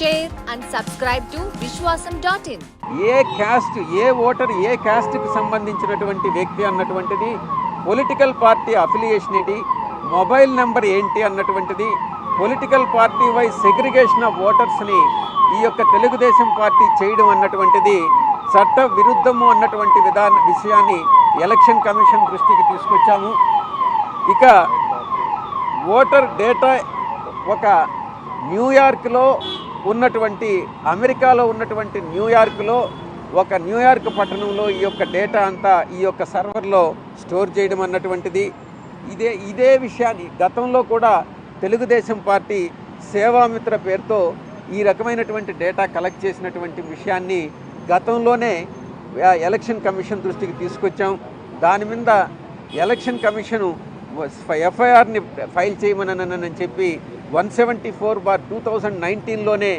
Share and subscribe to Vishwasam dot in a caste a voter a క్యాస్ట్కి సంబంధించినటువంటి వ్యక్తి అన్నటువంటిది? Political party affiliation ఏంటి mobile number ఏంటి అన్నటువంటిది? Political party wise segregation of ఓటర్స్ని ఈ యొక్క తెలుగుదేశం పార్టీ చేయడం అన్నటువంటిది. చట్ట విరుద్ధము అన్నటువంటి విధాన విషయాన్ని ఎలక్షన్ కమిషన్ దృష్టికి తీసుకొచ్చాము. ఇక ఓటర్ డేటా ఒక న్యూయార్క్లో ఉన్నటువంటి అమెరికాలో ఉన్నటువంటి న్యూయార్క్లో ఒక న్యూయార్క్ పట్టణంలో ఈ యొక్క డేటా అంతా ఈ యొక్క సర్వర్లో స్టోర్ చేయడం అన్నటువంటిది. ఇదే ఇదే విషయాన్ని గతంలో కూడా తెలుగుదేశం పార్టీ సేవామిత్ర పేరుతో ఈ రకమైనటువంటి డేటా కలెక్ట్ చేసినటువంటి విషయాన్ని గతంలోనే ఎలక్షన్ కమిషన్ దృష్టికి తీసుకొచ్చాం. దాని మీద ఎలక్షన్ కమిషను ఎఫ్ఐఆర్ని ఫైల్ చేయమనని చెప్పి one seventy four bar two thousand నైన్టీన్లోనే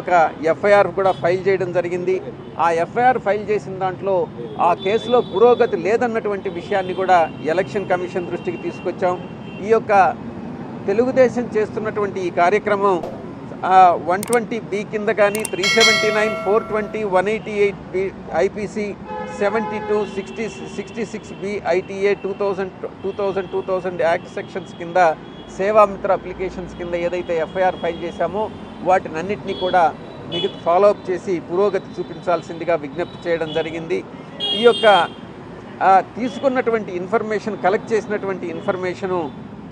ఒక ఎఫ్ఐఆర్ కూడా ఫైల్ చేయడం జరిగింది. ఆ ఎఫ్ఐఆర్ ఫైల్ చేసిన దాంట్లో ఆ కేసులో పురోగతి లేదన్నటువంటి విషయాన్ని కూడా ఎలక్షన్ కమిషన్ దృష్టికి తీసుకొచ్చాం. ఈ యొక్క తెలుగుదేశం చేస్తున్నటువంటి ఈ కార్యక్రమం వన్ ట్వంటీ బి కింద కానీ three seventy nine four twenty one eighty eight B IPC seventy two sixty sixty six B ITA two thousand two thousand two thousand act sections కింద సేవామిత్ర అప్లికేషన్స్ కింద ఏదైతే ఎఫ్ఐఆర్ ఫైల్ చేశామో వాటిని అన్నింటినీ కూడా మిగతా ఫాలోఅప్ చేసి పురోగతి చూపించాల్సిందిగా విజ్ఞప్తి చేయడం జరిగింది. ఈ యొక్క తీసుకున్నటువంటి ఇన్ఫర్మేషన్ కలెక్ట్ చేసినటువంటి ఇన్ఫర్మేషను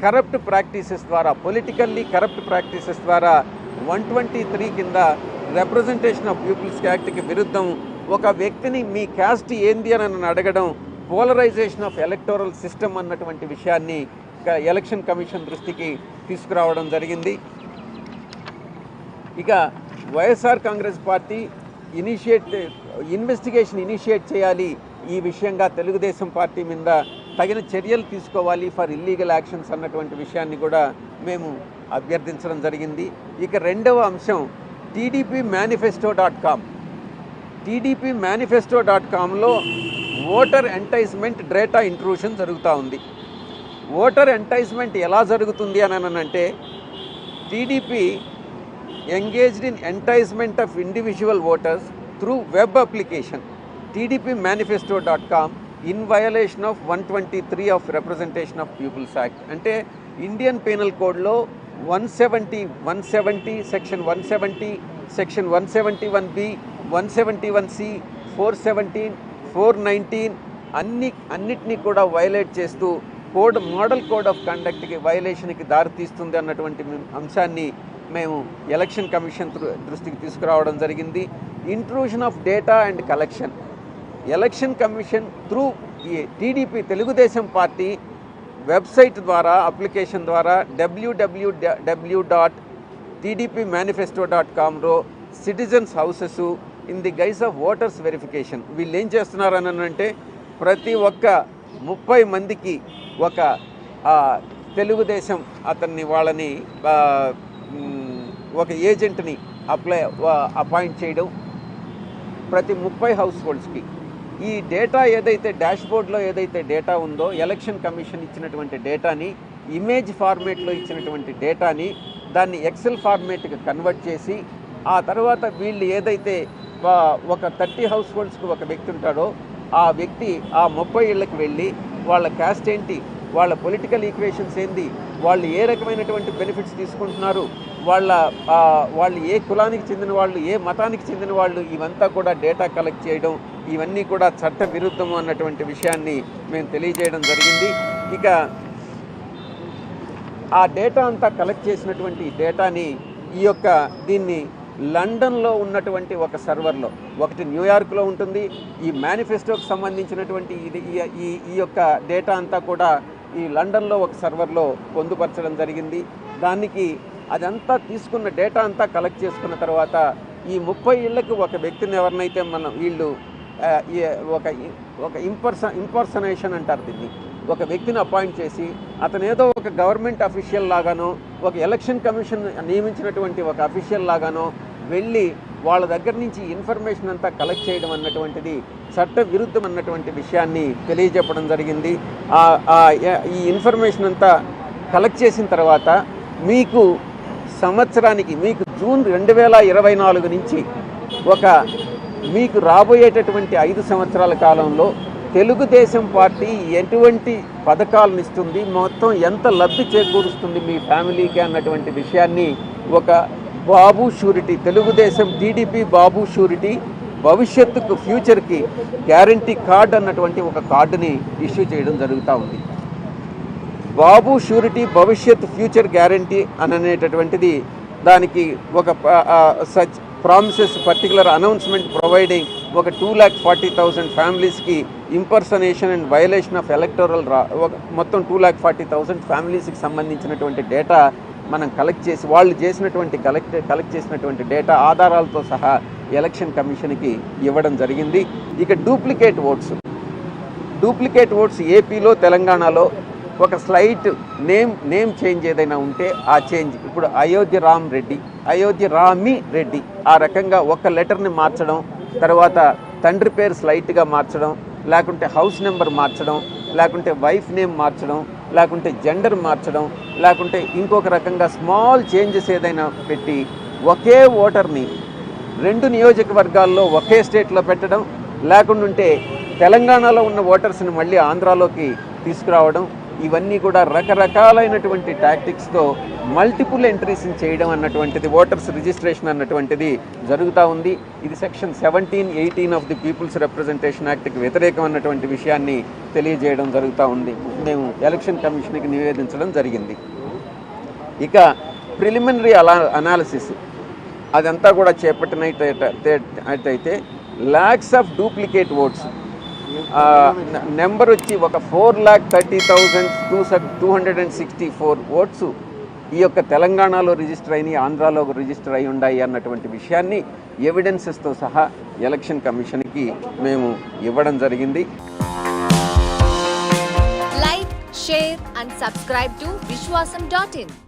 కరప్ట్ ప్రాక్టీసెస్ ద్వారా పొలిటికల్లీ కరప్ట్ ప్రాక్టీసెస్ ద్వారా వన్ ట్వంటీ త్రీ కింద రిప్రజెంటేషన్ ఆఫ్ పీపుల్స్ యాక్ట్కి విరుద్ధం ఒక వ్యక్తిని మీ క్యాస్ట్ ఏంది అని అడగడం పోలరైజేషన్ ఆఫ్ ఎలక్టోరల్ సిస్టమ్ అన్నటువంటి విషయాన్ని ఎలక్షన్ కమిషన్ దృష్టికి తీసుకురావడం జరిగింది. ఇక YSR Congress party initiate investigation initiate చేయాలి ఈ విషయంగా తెలుగుదేశం పార్టీ మీద తగిన చర్యలు తీసుకోవాలి ఫర్ ఇల్లీగల్ యాక్షన్స్ అన్నటువంటి విషయాన్ని కూడా మేము అభ్యర్థించడం జరిగింది. ఇక రెండవ అంశం TDP manifesto dot com TDP manifesto dot కామ్లో voter enticement data intrusion జరుగుతూ ఉంది. ఓటర్ ఎంటైజ్మెంట్ ఎలా జరుగుతుంది అని అనంటే TDP engaged in enticement of individual voters through web application TDP manifesto dot com in violation of one twenty three of representation of people's act అంటే Indian penal కోడ్లో one seventy one seventy section one seventy section one seventy one B one seventy one C four seventeen four nineteen అన్ని అన్నిటినీ కూడా violate చేస్తూ code model code of కండక్ట్కి వైలేషన్కి దారితీస్తుంది అన్నటువంటి అంశాన్ని మేము ఎలక్షన్ కమిషన్ దృష్టికి తీసుకురావడం జరిగింది. Intrusion of data and collection election commission through ఈ టీడీపీ తెలుగుదేశం పార్టీ వెబ్సైట్ ద్వారా అప్లికేషన్ ద్వారా W W W dot TDP manifesto dot కామ్లో citizens houses in the guise of voters verification వీళ్ళు ఏం చేస్తున్నారని అంటే ప్రతి ఒక్క ముప్పై మందికి ఒక తెలుగుదేశం అతన్ని వాళ్ళని ఒక ఏజెంట్ని అప్లై అపాయింట్ చేయడం ప్రతి ముప్పై హౌస్ హోల్డ్స్కి ఈ డేటా ఏదైతే డాష్బోర్డ్లో ఏదైతే డేటా ఉందో ఎలక్షన్ కమిషన్ ఇచ్చినటువంటి డేటాని ఇమేజ్ ఫార్మేట్లో ఇచ్చినటువంటి డేటాని దాన్ని ఎక్సెల్ ఫార్మేట్కి కన్వర్ట్ చేసి ఆ తర్వాత వీళ్ళు ఏదైతే ఒక థర్టీ హౌస్ హోల్డ్స్కి ఒక వ్యక్తి ఉంటాడో ఆ వ్యక్తి ఆ ముప్పై ఇళ్ళకి వెళ్ళి వాళ్ళ క్యాస్ట్ ఏంటి వాళ్ళ పొలిటికల్ ఈక్వేషన్స్ ఏంది వాళ్ళు ఏ రకమైనటువంటి బెనిఫిట్స్ తీసుకుంటున్నారు వాళ్ళ వాళ్ళు ఏ కులానికి చెందిన వాళ్ళు ఏ మతానికి చెందిన వాళ్ళు ఇవంతా కూడా డేటా కలెక్ట్ చేయడం ఇవన్నీ కూడా చట్ట విరుద్ధము అన్నటువంటి విషయాన్ని మేము తెలియజేయడం జరిగింది. ఇక ఆ డేటా అంతా కలెక్ట్ చేసినటువంటి డేటాని ఈ యొక్క దీన్ని లండన్లో ఉన్నటువంటి ఒక సర్వర్లో ఒకటి న్యూయార్క్లో ఉంటుంది. ఈ మేనిఫెస్టోకి సంబంధించినటువంటి ఇది ఈ- ఈ ఈ యొక్క డేటా అంతా కూడా ఈ లండన్లో ఒక సర్వర్లో పొందుపరచడం జరిగింది. దానికి అదంతా తీసుకున్న డేటా అంతా కలెక్ట్ చేసుకున్న తర్వాత ఈ ముప్పై ఇళ్ళకు ఒక వ్యక్తిని ఎవరినైతే మనం వీళ్ళు ఈ- ఒక ఒక ఇంపర్స ఇంపర్సనేషన్ అంటారు దీన్ని. ఒక వ్యక్తిని అపాయింట్ చేసి అతను ఏదో ఒక గవర్నమెంట్ అఫీషియల్ లాగానో ఒక ఎలక్షన్ కమిషన్ నియమించినటువంటి ఒక అఫీషియల్ లాగానో వెళ్ళి వాళ్ళ దగ్గర నుంచి ఇన్ఫర్మేషన్ అంతా కలెక్ట్ చేయడం అన్నటువంటిది చట్ట విరుద్ధం అన్నటువంటి విషయాన్ని తెలియజెప్పడం జరిగింది. ఆ- ఈ ఇన్ఫర్మేషన్ అంతా కలెక్ట్ చేసిన తర్వాత మీకు సంవత్సరానికి మీకు జూన్ రెండు వేల ఇరవై నాలుగు నుంచి ఒక మీకు రాబోయేటటువంటి ఐదు సంవత్సరాల కాలంలో తెలుగుదేశం పార్టీ ఎటువంటి పథకాలను ఇస్తుంది మొత్తం ఎంత లబ్ధి చేకూరుస్తుంది మీ ఫ్యామిలీకి అన్నటువంటి విషయాన్ని ఒక Babu surety Telugu Desam TDP Babu surety భవిష్యత్తుకు ఫ్యూచర్కి గ్యారంటీ కార్డ్ అన్నటువంటి ఒక కార్డుని ఇష్యూ చేయడం జరుగుతూ ఉంది. బాబు షూరిటీ భవిష్యత్ ఫ్యూచర్ గ్యారంటీ అని అనేటటువంటిది దానికి ఒక such promises particular announcement providing ఒక టూ ల్యాక్ ఫార్టీ థౌసండ్ ఫ్యామిలీస్కి impersonation and violation of electoral roll ఒక మొత్తం టూ ల్యాక్ ఫార్టీ థౌసండ్ ఫ్యామిలీస్కి సంబంధించినటువంటి డేటా మనం కలెక్ట్ చేసి వాళ్ళు చేసినటువంటి కలెక్ట్ కలెక్ట్ చేసినటువంటి డేటా ఆధారాలతో సహా ఎలక్షన్ కమిషన్కి ఇవ్వడం జరిగింది. ఇక డూప్లికేట్ ఓట్స్ డూప్లికేట్ ఓట్స్ ఏపీలో తెలంగాణలో ఒక స్లైట్ నేమ్ నేమ్ చేంజ్ ఏదైనా ఉంటే ఆ చేంజ్ ఇప్పుడు అయోధ్య రామ్ రెడ్డి అయోధ్య రామి రెడ్డి ఆ రకంగా ఒక లెటర్ని మార్చడం తర్వాత తండ్రి పేరు స్లైట్గా మార్చడం లేకుంటే హౌస్ నెంబర్ మార్చడం లేకుంటే వైఫ్ నేమ్ మార్చడం లేకుంటే జెండర్ మార్చడం లేకుంటే ఇంకొక రకంగా స్మాల్ చేంజెస్ ఏదైనా పెట్టి ఒకే ఓటర్ని రెండు నియోజకవర్గాల్లో ఒకే స్టేట్లో పెట్టడం లేకుండుంటే తెలంగాణలో ఉన్న ఓటర్స్ని మళ్ళీ ఆంధ్రాలోకి తీసుకురావడం ఇవన్నీ కూడా రకరకాలైనటువంటి టాక్టిక్స్తో మల్టిపుల్ ఎంట్రీస్ చేయడం అన్నటువంటిది ఓటర్స్ రిజిస్ట్రేషన్ అన్నటువంటిది జరుగుతూ ఉంది. ఇది section seventeen eighteen of the people's representation యాక్ట్కి వ్యతిరేకం అన్నటువంటి విషయాన్ని తెలియజేయడం జరుగుతూ ఉంది. మేము ఎలక్షన్ కమిషన్కి నివేదించడం జరిగింది. ఇక ప్రిలిమినరీ అలా అనాలిసిస్ అదంతా కూడా చేపట్టినట్టయితే lakhs of duplicate votes number వచ్చి ఒక four lakh thirty thousand two two hundred and sixty four votes ఈ యొక్క తెలంగాణలో రిజిస్టర్ అయినాయి ఆంధ్రాలో రిజిస్టర్ అయి ఉన్నాయి అన్నటువంటి విషయాన్ని ఎవిడెన్సెస్తో సహా ఎలక్షన్ కమిషన్కి మేము ఇవ్వడం జరిగింది. Like share and subscribe to Vishwasam dot in.